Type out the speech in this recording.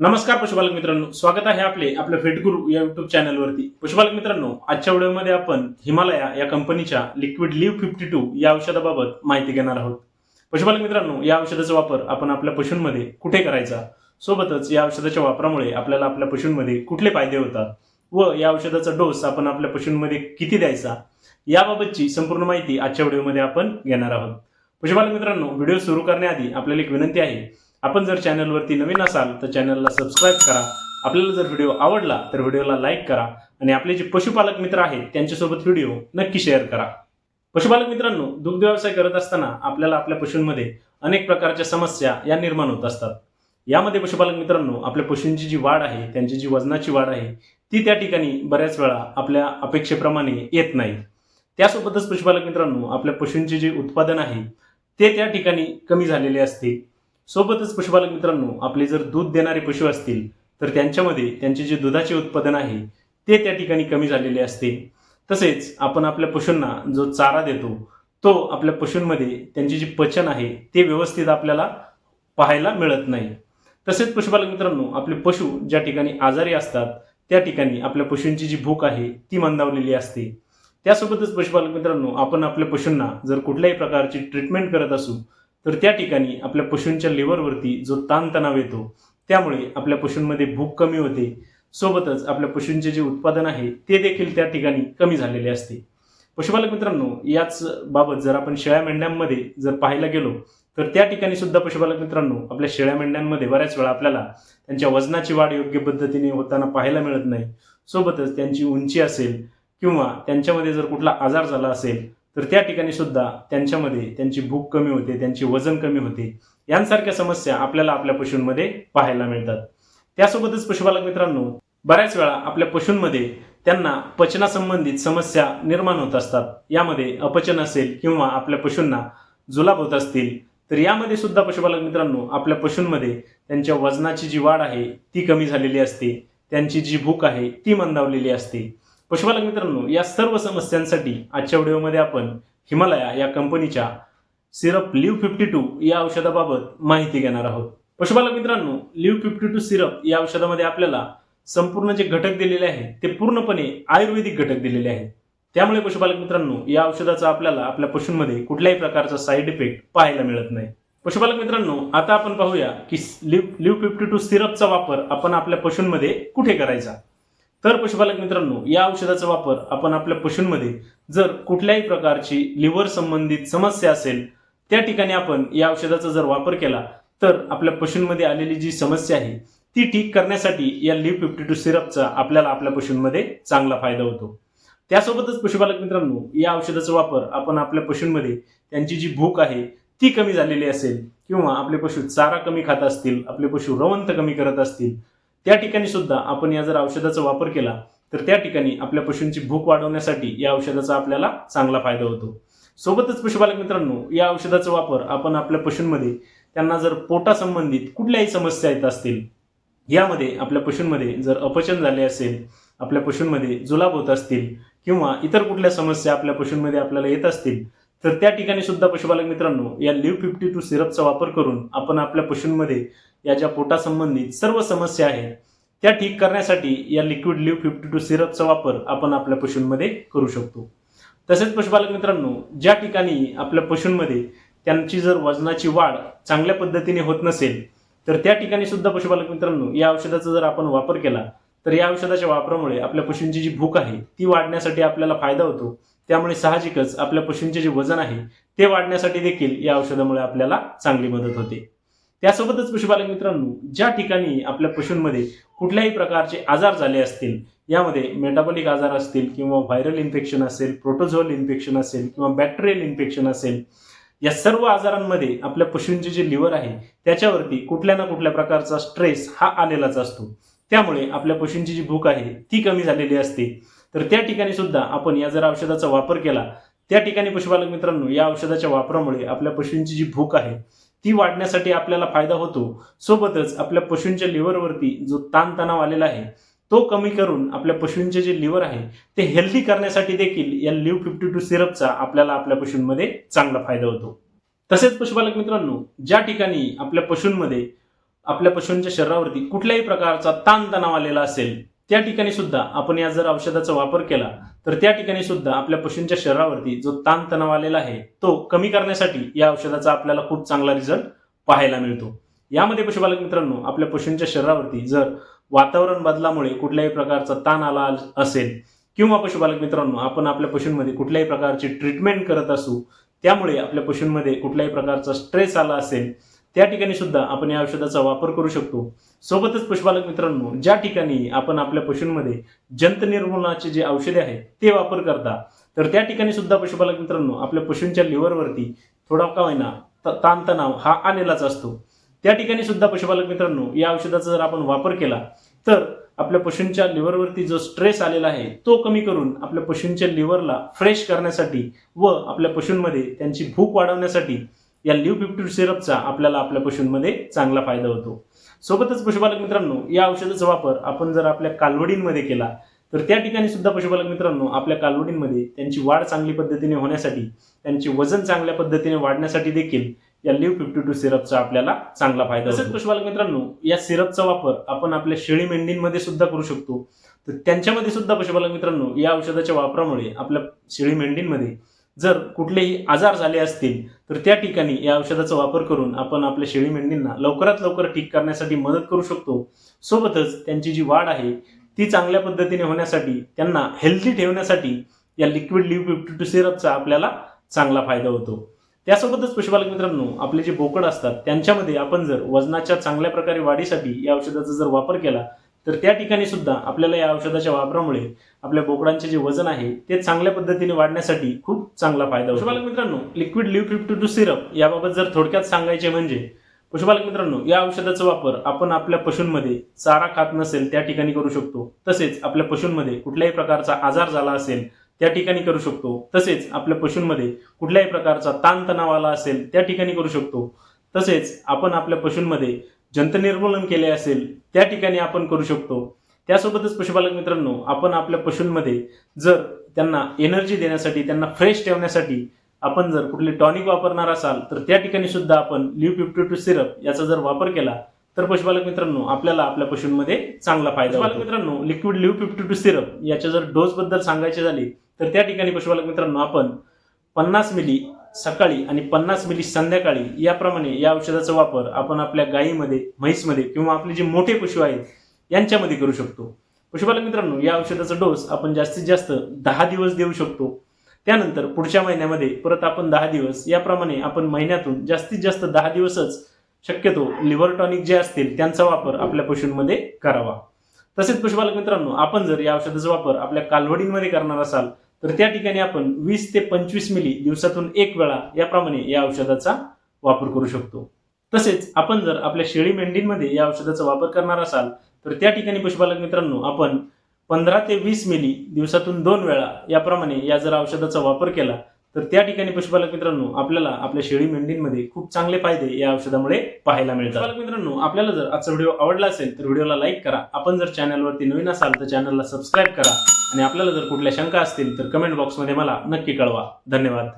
नमस्कार पशुपालक मित्रांनो स्वागत आहे आपले आपल्या फेटगुरु या युट्यूब चॅनलवरती पशुपालक मित्रांनो आजच्या व्हिडिओमध्ये आपण हिमालया या कंपनीच्या लिक्विड लिव्ह फिफ्टी टू या औषधाबाबत माहिती घेणार आहोत. पशुपालक मित्रांनो या औषधाचा वापर आपण आपल्या पशूंमध्ये कुठे करायचा? सोबतच या औषधाच्या वापरामुळे आपल्याला आपल्या पशूंमध्ये कुठले फायदे होतात? व या औषधाचा डोस आपण आपल्या पशूंमध्ये किती द्यायचा? याबाबतची संपूर्ण माहिती आजच्या व्हिडिओमध्ये आपण घेणार आहोत. पशुपालक मित्रांनो व्हिडिओ सुरू करण्याआधी आपल्याला एक विनंती आहे आपण जर चॅनलवरती नवीन असाल तर चॅनलला सबस्क्राईब करा. आपल्याला जर व्हिडिओ आवडला तर व्हिडिओला लाईक करा. आणि आपले जे पशुपालक मित्र आहेत त्यांच्यासोबत व्हिडिओ नक्की शेअर करा. पशुपालक मित्रांनो दुग्ध व्यवसाय करत असताना आपल्याला आपल्या पशूंमध्ये अनेक प्रकारच्या समस्या या निर्माण होत असतात. यामध्ये पशुपालक मित्रांनो आपल्या पशूंची जी वाढ आहे त्यांची जी वजनाची वाढ आहे ती त्या ठिकाणी बऱ्याच वेळा आपल्या अपेक्षेप्रमाणे येत नाही. त्यासोबतच पशुपालक मित्रांनो आपल्या पशूंचे जे उत्पादन आहे ते त्या ठिकाणी कमी झालेले असते. सोबतच पशुपालक मित्रांनो आपले जर दूध देणारे पशु असतील तर त्यांच्यामध्ये त्यांचे जे दुधाचे उत्पादन आहे ते त्या ठिकाणी कमी झालेले असते. तसेच आपण आपल्या पशूंना जो चारा देतो तो आपल्या पशूंमध्ये त्यांचे जे पचन आहे ते व्यवस्थित आपल्याला पाहायला मिळत नाही. तसेच पशुपालक मित्रांनो आपले पशु ज्या ठिकाणी आजारी असतात त्या ठिकाणी आपल्या पशूंची जी भूक आहे ती मंदावलेली असते. त्यासोबतच पशुपालक मित्रांनो आपण आपल्या पशूंना जर कुठल्याही प्रकारची ट्रीटमेंट करत असू तर त्या ठिकाणी आपल्या पशूंच्या लिव्हरवरती जो ताणतणाव येतो त्यामुळे आपल्या पशूंमध्ये भूक कमी होते. सोबतच आपल्या पशूंचे जे उत्पादन आहे ते देखील त्या ठिकाणी कमी झालेले असते. पशुपालक मित्रांनो याच बाबत जर आपण शेळ्या मेंढ्यांमध्ये जर पाहायला गेलो तर त्या ठिकाणी सुद्धा पशुपालक मित्रांनो आपल्या शेळ्या मेंढ्यांमध्ये बऱ्याच वेळा आपल्याला त्यांच्या वजनाची वाढ योग्य पद्धतीने होताना पाहायला मिळत नाही. सोबतच त्यांची उंची असेल किंवा त्यांच्यामध्ये जर कुठला आजार झाला असेल तर त्या ठिकाणी सुद्धा त्यांच्यामध्ये त्यांची भूक कमी होते त्यांची वजन कमी होते. यांसारख्या समस्या आपल्याला आपल्या पशूंमध्ये पाहायला मिळतात. त्यासोबतच पशुपालक मित्रांनो बऱ्याच वेळा आपल्या पशूंमध्ये त्यांना पचनासंबंधित समस्या निर्माण होत असतात. यामध्ये अपचन असेल किंवा आपल्या पशूंना जुलाब होत असतील तर यामध्ये सुद्धा पशुपालक मित्रांनो आपल्या पशूंमध्ये त्यांच्या वजनाची जी वाढ आहे ती कमी झालेली असते. त्यांची जी भूक आहे ती मंदावलेली असते. पशुपालक मित्रांनो या सर्व समस्यांसाठी आजच्या व्हिडिओमध्ये आपण हिमालया या कंपनीच्या सिरप लिव्ह फिफ्टी टू या औषधाबाबत माहिती घेणार आहोत. पशुपालक मित्रांनो लिव्ह फिफ्टी टू सिरप या औषधामध्ये आपल्याला संपूर्ण जे घटक दिलेले आहेत ते पूर्णपणे आयुर्वेदिक घटक दिलेले आहेत. त्यामुळे पशुपालक मित्रांनो या औषधाचा आपल्याला आपल्या पशूंमध्ये कुठल्याही प्रकारचा साईड इफेक्ट पाहायला मिळत नाही. पशुपालक मित्रांनो आता आपण पाहूया की लिव्ह लिव्ह फिफ्टी टू सिरपचा वापर आपण आपल्या पशूंमध्ये कुठे करायचा? तर पशुपालक मित्रांनो या औषधाचा वापर आपण आपल्या पशूंमध्ये जर कुठल्याही प्रकारची लिव्हर संबंधित समस्या असेल त्या ठिकाणी आपण या औषधाचा जर वापर केला तर आपल्या पशूंमध्ये आलेली जी समस्या आहे ती ठीक करण्यासाठी या लिव्ह फिफ्टी टू सिरपचा आपल्याला आपल्या पशूंमध्ये चांगला फायदा होतो. त्यासोबतच पशुपालक मित्रांनो या औषधाचा वापर आपण आपल्या पशूंमध्ये त्यांची जी भूक आहे ती कमी झालेली असेल किंवा आपले पशु चारा कमी खात असतील आपले पशु रवंत कमी करत असतील त्या ठिकाणी सुद्धा आपण या जर औषधाचा वापर केला तर त्या ठिकाणी आपल्या पशूंची भूक वाढवण्यासाठी या औषधाचा आपल्याला चांगला फायदा होतो. सोबतच पशुपालक मित्रांनो या औषधाचा वापर आपण आपल्या पशूंमध्ये त्यांना जर पोटासंबंधित कुठल्याही समस्या येत असतील यामध्ये आपल्या पशूंमध्ये जर अपचन झाले असेल आपल्या पशूंमध्ये जुलाब होत असतील किंवा इतर कुठल्या समस्या आपल्या पशूंमध्ये आपल्याला येत असतील तर त्या ठिकाणी सुद्धा पशुपालक मित्रांनो या लिव्ह फिफ्टी टू सिरपचा वापर करून आपण आपल्या पशूंमध्ये या ज्या पोटासंबंधित सर्व समस्या आहेत त्या ठीक करण्यासाठी या लिक्विड लिव्ह फिफ्टी टू सिरपचा वापर आपण आपल्या पशूंमध्ये करू शकतो. तसेच पशुपालक मित्रांनो ज्या ठिकाणी आपल्या पशूंमध्ये त्यांची जर वजनाची वाढ चांगल्या पद्धतीने होत नसेल तर त्या ठिकाणी सुद्धा पशुपालक मित्रांनो या औषधाचा जर आपण वापर केला तर या औषधाच्या वापरामुळे आपल्या पशूंची जी भूक आहे ती वाढण्यासाठी आपल्याला फायदा होतो. त्यामुळे साहजिकच आपल्या पशूंचे जे वजन आहे ते वाढण्यासाठी देखील या औषधामुळे आपल्याला चांगली मदत होते. त्यासोबतच पशुपालक मित्रांनो ज्या ठिकाणी आपल्या पशूंमध्ये कुठल्याही प्रकारचे आजार झाले असतील यामध्ये मेटाबॉलिक आजार असतील किंवा व्हायरल इन्फेक्शन असेल प्रोटोझोल इन्फेक्शन असेल किंवा बॅक्टेरियल इन्फेक्शन असेल या सर्व आजारांमध्ये आपल्या पशूंचे जे लिव्हर आहे त्याच्यावरती कुठल्या ना कुठल्या प्रकारचा स्ट्रेस हा आलेलाच असतो. त्यामुळे आपल्या पशूंची जी भूक आहे ती कमी झालेली असते. तर त्या ठिकाणी सुद्धा आपण या जर औषधाचा वापर केला त्या ठिकाणी पशुपालक मित्रांनो या औषधाच्या वापरामुळे आपल्या पशूंची जी भूक आहे ती वाढण्यासाठी आपल्याला फायदा होतो. सोबतच आपल्या पशूंच्या लिव्हरवरती जो ताणतणाव आलेला आहे तो कमी करून आपल्या पशूंचे जे लिव्हर आहे ते हेल्दी करण्यासाठी देखील या लिव्ह फिफ्टी टू सिरपचा आपल्याला आपल्या पशूंमध्ये चांगला फायदा होतो. तसेच पशुपालक मित्रांनो ज्या ठिकाणी आपल्या पशूंमध्ये आपल्या पशूंच्या शरीरावरती कुठल्याही प्रकारचा ताणतणाव आलेला असेल त्या ठिकाणी सुद्धा आपण या जर औषधाचा वापर केला तर त्या ठिकाणी सुद्धा आपल्या पशूंच्या शरीरावरती जो ताणतणाव आलेला आहे तो कमी करण्यासाठी या औषधाचा आपल्याला खूप चांगला रिझल्ट पाहायला मिळतो. यामध्ये पशुपालक मित्रांनो आपल्या पशूंच्या शरीरावरती जर वातावरण बदलामुळे कुठल्याही प्रकारचा ताण आला असेल किंवा पशुपालक मित्रांनो आपण आपल्या पशूंमध्ये कुठल्याही प्रकारची ट्रीटमेंट करत असू त्यामुळे आपल्या पशूंमध्ये कुठल्याही प्रकारचा स्ट्रेस आला असेल त्या ठिकाणी सुद्धा आपण या औषधाचा वापर करू शकतो. सोबतच पशुपालक मित्रांनो ज्या ठिकाणी आपण आपल्या पशूंमध्ये जंत निर्मूलनाचे जे औषधे आहेत ते वापर करता तर त्या ठिकाणी सुद्धा पशुपालक मित्रांनो आपल्या पशूंच्या लिव्हरवरती थोडा का होईना त- ताणतणाव हा आलेलाच असतो. त्या ठिकाणी सुद्धा पशुपालक मित्रांनो या औषधाचा जर आपण वापर केला तर आपल्या पशूंच्या लिव्हरवरती जो स्ट्रेस आलेला आहे तो कमी करून आपल्या पशूंच्या लिव्हरला फ्रेश करण्यासाठी व आपल्या पशूंमध्ये त्यांची भूक वाढवण्यासाठी या लिव्ह फिफ्टी सिरपचा आपल्याला आपल्या पशूंमध्ये चांगला फायदा होतो. सोबतच पशुपालक मित्रांनो या औषधाचा वापर आपण जर आपल्या कालवडींमध्ये केला तर त्या ठिकाणी सुद्धा पशुपालक मित्रांनो आपल्या कालवडींमध्ये त्यांची वाढ चांगली पद्धतीने होण्यासाठी त्यांचे वजन चांगल्या पद्धतीने वाढण्यासाठी देखील या लिव्ह फिफ्टी टू सिरपचा आपल्याला चांगला फायदा तसेच पशुपालक मित्रांनो या सिरपचा वापर आपण आपल्या शेळी मेंढींमध्ये सुद्धा करू शकतो. तर त्यांच्यामध्ये सुद्धा पशुपालक मित्रांनो या औषधाच्या वापरामुळे आपल्या शेळी मेंढींमध्ये जर कुठलेही आजार झाले असतील तर त्या ठिकाणी या औषधाचा वापर करून आपण आपल्या शेळी मेंढींना लवकरात लवकर ठीक करण्यासाठी मदत करू शकतो. सोबतच त्यांची जी वाढ आहे ती चांगल्या पद्धतीने होण्यासाठी त्यांना हेल्दी ठेवण्यासाठी या लिक्विड लिव्ह फिफ्टी टू सिरपचा आपल्याला चांगला फायदा होतो. त्यासोबतच पशुपालक मित्रांनो आपले जे बोकड असतात त्यांच्यामध्ये आपण जर वजनाच्या चांगल्या प्रकारे वाढीसाठी या औषधाचा जर वापर केला तर त्या ठिकाणी सुद्धा आपल्याला या औषधाच्या वापरामुळे आपल्या बोकडांचे जे वजन आहे ते चांगल्या पद्धतीने वाढण्यासाठी खूप चांगला फायदा होतो. पशुपालक मित्रांनो liquid Liv fifty two syrup याबाबत जर थोडक्यात सांगायचे म्हणजे पशुपालक मित्रांनो या औषधाचा वापर आपण आपल्या पशूंमध्ये चारा खात नसेल त्या ठिकाणी करू शकतो. तसेच आपल्या पशूंमध्ये कुठल्याही प्रकारचा आजार झाला असेल त्या ठिकाणी करू शकतो. तसेच आपल्या पशूंमध्ये कुठल्याही प्रकारचा ताणतणाव आला असेल त्या ठिकाणी करू शकतो. तसेच आपण आपल्या पशूंमध्ये जंतनिर्मूलन केले असेल त्या ठिकाणी आपण करू शकतो. त्यासोबतच पशुपालक मित्रांनो आपण आपल्या पशूंमध्ये जर त्यांना एनर्जी देण्यासाठी त्यांना फ्रेश ठेवण्यासाठी आपण जर कुठले टॉनिक वापरणार असाल तर त्या ठिकाणी सुद्धा आपण लिव्ह फिफ्टी टू सिरप याचा जर वापर केला तर पशुपालक मित्रांनो आपल्याला आपल्या पशूंमध्ये चांगला फायदा पशुपालक मित्रांनो liquid Liv fifty two syrup याच्या जर डोस बद्दल सांगायचे झाले तर त्या ठिकाणी पशुपालक मित्रांनो आपण पन्नास मिली सकाळी आणि पन्नास मिली संध्याकाळी याप्रमाणे या औषधाचा वापर आपण आपल्या गायीमध्ये म्हैसमध्ये किंवा आपले जे मोठे पशु आहेत यांच्यामध्ये करू शकतो. पशुपालक मित्रांनो या औषधाचा डोस आपण जास्तीत जास्त दहा दिवस देऊ शकतो. त्यानंतर पुढच्या महिन्यामध्ये परत आपण दहा दिवस याप्रमाणे आपण महिन्यातून जास्तीत जास्त दहा दिवसच शक्यतो लिव्हर टॉनिक जे असतील त्यांचा वापर आपल्या पशूंमध्ये करावा. तसेच पशुपालक मित्रांनो आपण जर या औषधाचा वापर आपल्या कालवडींमध्ये करणार असाल तर त्या ठिकाणी आपण वीस ते पंचवीस मिली दिवसातून एक वेळा याप्रमाणे या औषधाचा वापर करू शकतो. तसेच आपण जर आपल्या शेळी मेंढींमध्ये या औषधाचा वापर करणार असाल तर त्या ठिकाणी पशुपालक मित्रांनो आपण पंधरा ते वीस मिली दिवसातून दोन वेळा याप्रमाणे या जर औषधाचा वापर केला तर त्या ठिकाणी पशुपालक मित्रांनो आपल्याला आपल्या शेळी मेंढींमध्ये खूप चांगले फायदे या औषधामुळे पाहायला मिळतात. पालक मित्रांनो आपल्याला जर आजचा व्हिडिओ आवडला असेल तर व्हिडिओला लाईक करा. आपण जर चॅनलवरती नवीन असाल तर चॅनलला सबस्क्राईब करा. आणि आपल्याला जर कुठल्या शंका असतील तर कमेंट बॉक्समध्ये मला नक्की कळवा. धन्यवाद.